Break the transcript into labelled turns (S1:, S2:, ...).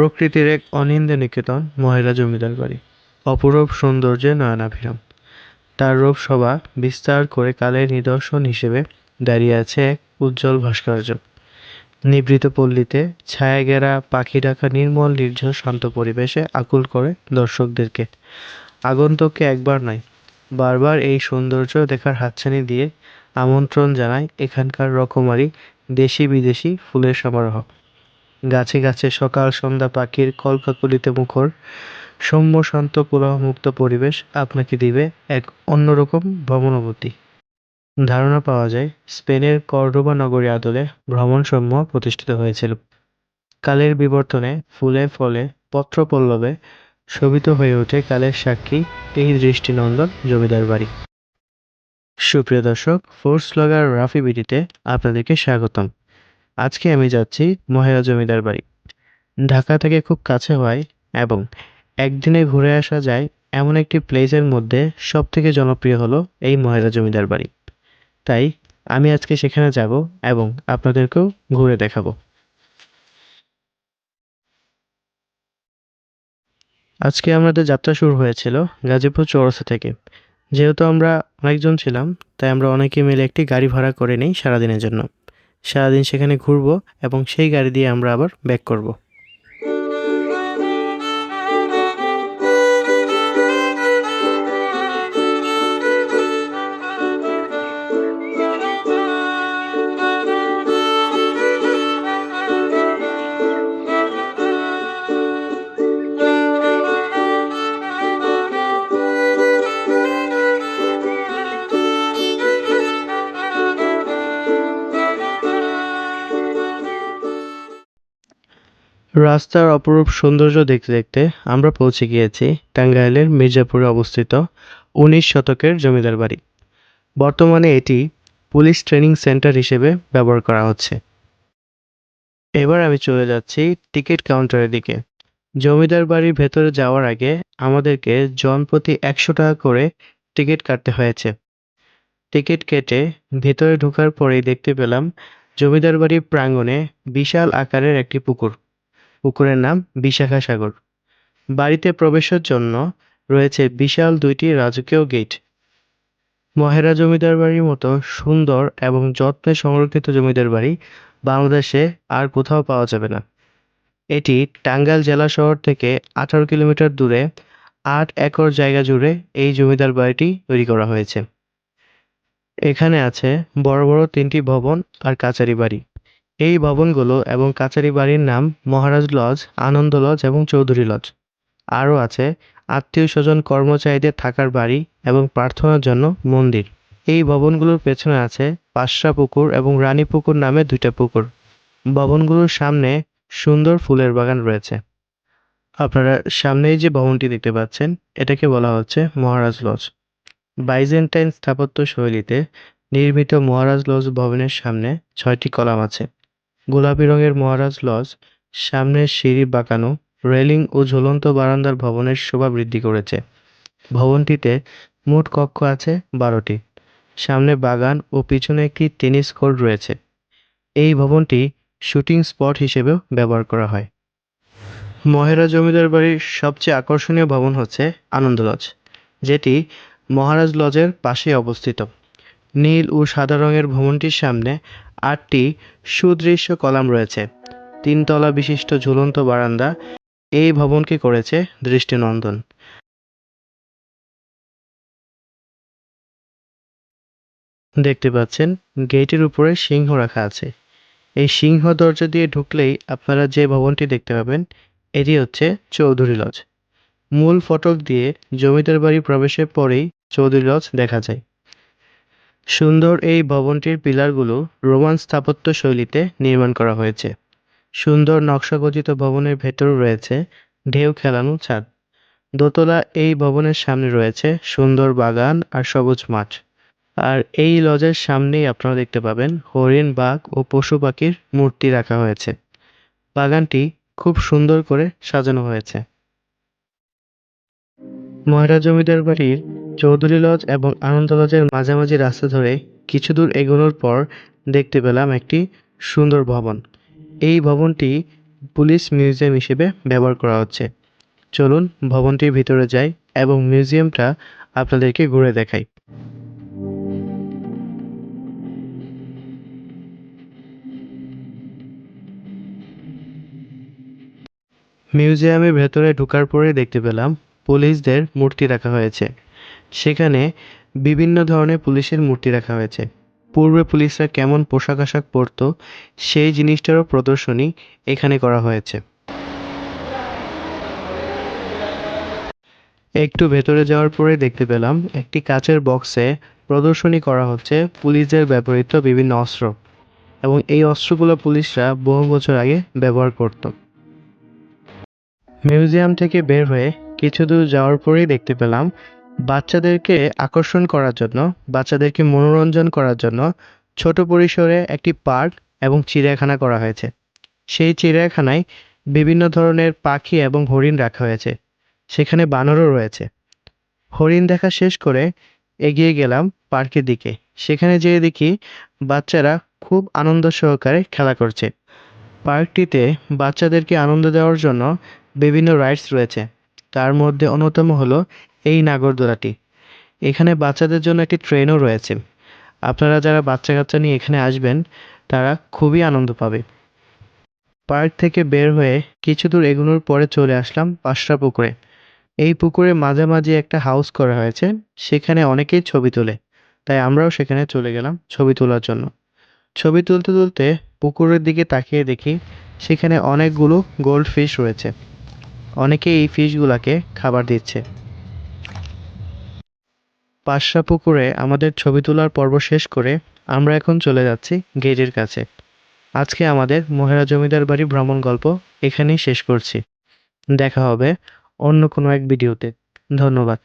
S1: প্রকৃতির এক অনিন্দ্য নিকেতন ময়রা জমিদার বাড়ি। অপরূপ সৌন্দর্যে নয়নাভিরাম। তার রূপ শোভা বিস্তার করে কালের নিদর্শন হিসেবে দাঁড়িয়ে আছে এক উজ্জ্বল ভাস্কর্য। নিবৃত পল্লীতে ছায়া ঘেরা পাখি ডাকা নির্মল নির্ঝর শান্ত পরিবেশে আকুল করে দর্শকদেরকে। আগন্তককে একবার নয়, বারবার এই সৌন্দর্য দেখার হাতছানি দিয়ে আমন্ত্রণ জানায় এখানকার রকমারি দেশি বিদেশি ফুলের সমারোহ। গাছে গাছে সকাল সন্ধ্যা পাখির কলকাকলিতে মুখর। সৌম্য শান্ত কোলাহলমুক্ত পরিবেশ আপনাকে দিবে এক অন্যরকম ভ্রমণানুভূতি ধারণা পাওয়া যায়, স্পেনের কর্ডোবা নগরী আদলে ভ্রমণ সমূহ প্রতিষ্ঠিত হয়েছিল। কালের বিবর্তনে, ফুলে ফলে, পত্রপল্লবে শোভিত হয়ে ওঠে কালের সাক্ষী এই দৃষ্টিনন্দন জমিদার বাড়ি। সুপ্রিয় দর্শক, ফোর্স লগার রাফি বিডিতে আপনাদেরকে স্বাগতম। আজকে আমি যাচ্ছি মহেরা জমিদার বাড়ি। ঢাকা থেকে খুব কাছে হয় এবং একদিনে ঘুরে আসা যায় এমন একটি প্লেসের মধ্যে সব থেকে জনপ্রিয় হলো এই মহেরা জমিদার বাড়ি। তাই আমি আজকে সেখানে যাব এবং আপনাদেরকেও ঘুরে দেখাবো। আজকে আমাদের যাত্রা শুরু হয়েছিল গাজীপুর চৌরাস্তা থেকে। যেহেতু আমরা অনেকজন ছিলাম, তাই আমরা অনেকে মিলে একটি গাড়ি ভাড়া করে নিই সারাদিনের জন্য। সারাদিন সেখানে ঘুরবো এবং সেই গাড়ি দিয়ে আমরা আবার ব্যাক করব। রাস্তার অপরূপ সৌন্দর্য দেখতে দেখতে আমরা পৌঁছে গিয়েছি টাঙ্গাইলের মির্জাপুরে অবস্থিত উনিশ শতকের জমিদার বাড়ি। বর্তমানে এটি পুলিশ ট্রেনিং সেন্টার হিসেবে ব্যবহার করা হচ্ছে। এবার আমি চলে যাচ্ছি টিকিট কাউন্টারের দিকে। জমিদার বাড়ির ভেতরে যাওয়ার আগে আমাদেরকে জনপ্রতি একশো টাকা করে টিকিট কাটতে হয়েছে। টিকিট কেটে ভেতরে ঢোকার পরেই দেখতে পেলাম জমিদার বাড়ির প্রাঙ্গণে বিশাল আকারের একটি পুকুর। পুকুরের নাম বিশাখা সাগর। বাড়িতে প্রবেশের জন্য রয়েছে বিশাল দুইটি রাজকীয় গেট। মহেরা জমিদার বাড়ির মতো সুন্দর এবং যত্নে সংরক্ষিত জমিদার বাড়ি বাংলাদেশে আর কোথাও পাওয়া যাবে না। এটি টাঙ্গাইল জেলা শহর থেকে আঠারো কিলোমিটার দূরে আট একর জায়গা জুড়ে এই জমিদার বাড়িটি তৈরি করা হয়েছে। এখানে আছে বড় বড় তিনটি ভবন আর কাচারি বাড়ি। এই ভবনগুলো এবং কাচারি বাড়ির নাম মহারাজ লজ, আনন্দ লজ এবং চৌধুরী লজ। আরও আছে আত্মীয় স্বজন কর্মচারীদের থাকার বাড়ি এবং প্রার্থনার জন্য মন্দির। এই ভবনগুলোর পেছনে আছে পাশরা পুকুর এবং রানী পুকুর নামে দুইটা পুকুর। ভবনগুলোর সামনে সুন্দর ফুলের বাগান রয়েছে। আপনারা সামনেই যে ভবনটি দেখতে পাচ্ছেন, এটাকে বলা হচ্ছে মহারাজ লজ। বাইজেন্টাইন স্থাপত্য শৈলীতে নির্মিত মহারাজ লজ ভবনের সামনে ছয়টি কলাম আছে। গোলাপি রঙের মহারাজ লজ, সামনের সিঁড়ি বাঁকানো, রেলিং ও ঝুলন্ত বারান্দার ভবনের শোভা বৃদ্ধি করেছে। ভবনটিতে মোট কক্ষ আছে বারোটি। সামনে বাগান ও পিছনে একটি টেনিস কোর্ট রয়েছে। এই ভবনটি শুটিং স্পট হিসেবেও ব্যবহার করা হয়। মহেরা জমিদার বাড়ির সবচেয়ে আকর্ষণীয় ভবন হচ্ছে আনন্দ লজ, যেটি মহারাজ লজের পাশে অবস্থিত। নীল ও সাদা রঙের ভবনটির সামনে আটটি সুদৃশ্য কলাম রয়েছে। তিনতলা বিশিষ্ট ঝুলন্ত বারান্দা এই ভবনকে করেছে দৃষ্টিনন্দন। দেখতে পাচ্ছেন, গেটের উপরে সিংহ রাখা আছে। এই সিংহ দরজা দিয়ে ঢুকলেই আপনারা যে ভবনটি দেখতে পাবেন, এটি হচ্ছে চৌধুরী লজ। মূল ফটক দিয়ে জমিদার বাড়ি প্রবেশের পরেই চৌধুরী লজ দেখা যায়। সুন্দর এই ভবনটির পিলারগুলো রোমান স্থাপত্য শৈলীতে নির্মাণ করা হয়েছে। সুন্দর নকশাগঠিত ভবনের ভেতর রয়েছে ঢেউ খেলানো ছাদ। দোতলা এই ভবনের সামনে রয়েছে সুন্দর বাগান আর সবুজ মাঠ। আর এই লজের সামনেই আপনারা দেখতে পাবেন হরিণ, বাঘ ও পশু পাখির মূর্তি রাখা হয়েছে। বাগানটি খুব সুন্দর করে সাজানো হয়েছে। ময়রা জমিদার বাড়ির চৌধুরী লজ এবং আনন্দ লজের মাঝামাঝি রাস্তা ধরে কিছু দূর এগোনোর পর দেখতে পেলাম একটি সুন্দর ভবন। এই ভবনটি পুলিশ মিউজিয়াম হিসেবে ব্যবহার করা হচ্ছে। চলুন ভবনটির ভিতরে যাই এবং মিউজিয়ামটা আপনাদেরকে ঘুরে দেখাই। মিউজিয়ামের ভেতরে ঢোকার পরে দেখতে পেলাম পুলিশদের মূর্তি রাখা হয়েছে। সেখানে বিভিন্ন ধরনের পুলিশের মূর্তি রাখা হয়েছে। পূর্বে পুলিশরা কেমন পোশাক আশাক পরতো, সেই জিনিসটারও প্রদর্শনী এখানে করা হয়েছে। একটু ভেতরে যাওয়ার পরে দেখতে পেলাম, একটি কাচের বক্সে প্রদর্শনী করা হচ্ছে পুলিশদের ব্যবহৃত বিভিন্ন অস্ত্র এবং এই অস্ত্রগুলো পুলিশরা বহু বছর আগে ব্যবহার করত। মিউজিয়াম থেকে বের হয়ে কিছু দূর যাওয়ার পরেই দেখতে পেলাম বাচ্চাদেরকে আকর্ষণ করার জন্য, বাচ্চাদেরকে মনোরঞ্জন করার জন্য ছোট পরিসরে একটি পার্ক এবং চিড়িয়াখানা করা হয়েছে। সেই চিড়িয়াখানায় বিভিন্ন ধরনের পাখি এবং হরিণ রাখা হয়েছে। সেখানে বানরও রয়েছে। হরিণ দেখা শেষ করে এগিয়ে গেলাম পার্কের দিকে। সেখানে যেয়ে দেখি বাচ্চারা খুব আনন্দ সহকারে খেলা করছে। পার্কটিতে বাচ্চাদেরকে আনন্দ দেওয়ার জন্য বিভিন্ন রাইডস রয়েছে। তার মধ্যে অন্যতম হলো এই নাগরদোলাটি। এখানে বাচ্চাদের জন্য একটি ট্রেনও রয়েছে। আপনারা যারা বাচ্চা কাচ্চা নিয়ে এখানে আসবেন, তারা খুবই আনন্দ পাবে। পার্ক থেকে বের হয়ে কিছু দূর এগোনোর পরে চলে আসলাম পাশরা পুকুরে। এই পুকুরে মাঝামাঝি একটা হাউস করা হয়েছে, সেখানে অনেকেই ছবি তোলে। তাই আমরাও সেখানে চলে গেলাম ছবি তোলার জন্য। ছবি তুলতে তুলতে পুকুরের দিকে তাকিয়ে দেখি, সেখানে অনেকগুলো গোল্ড ফিশ রয়েছে। অনেকে এই ফিশগুলাকে খাবার দিচ্ছে। পাশরা পুকুরে আমাদের ছবি তোলার পর্ব শেষ করে আমরা এখন চলে যাচ্ছি গেটের কাছে। আজকে আমাদের মহেরা জমিদার বাড়ি ভ্রমণ গল্প এখানেই শেষ করছি। দেখা হবে অন্য কোনো এক ভিডিওতে। ধন্যবাদ।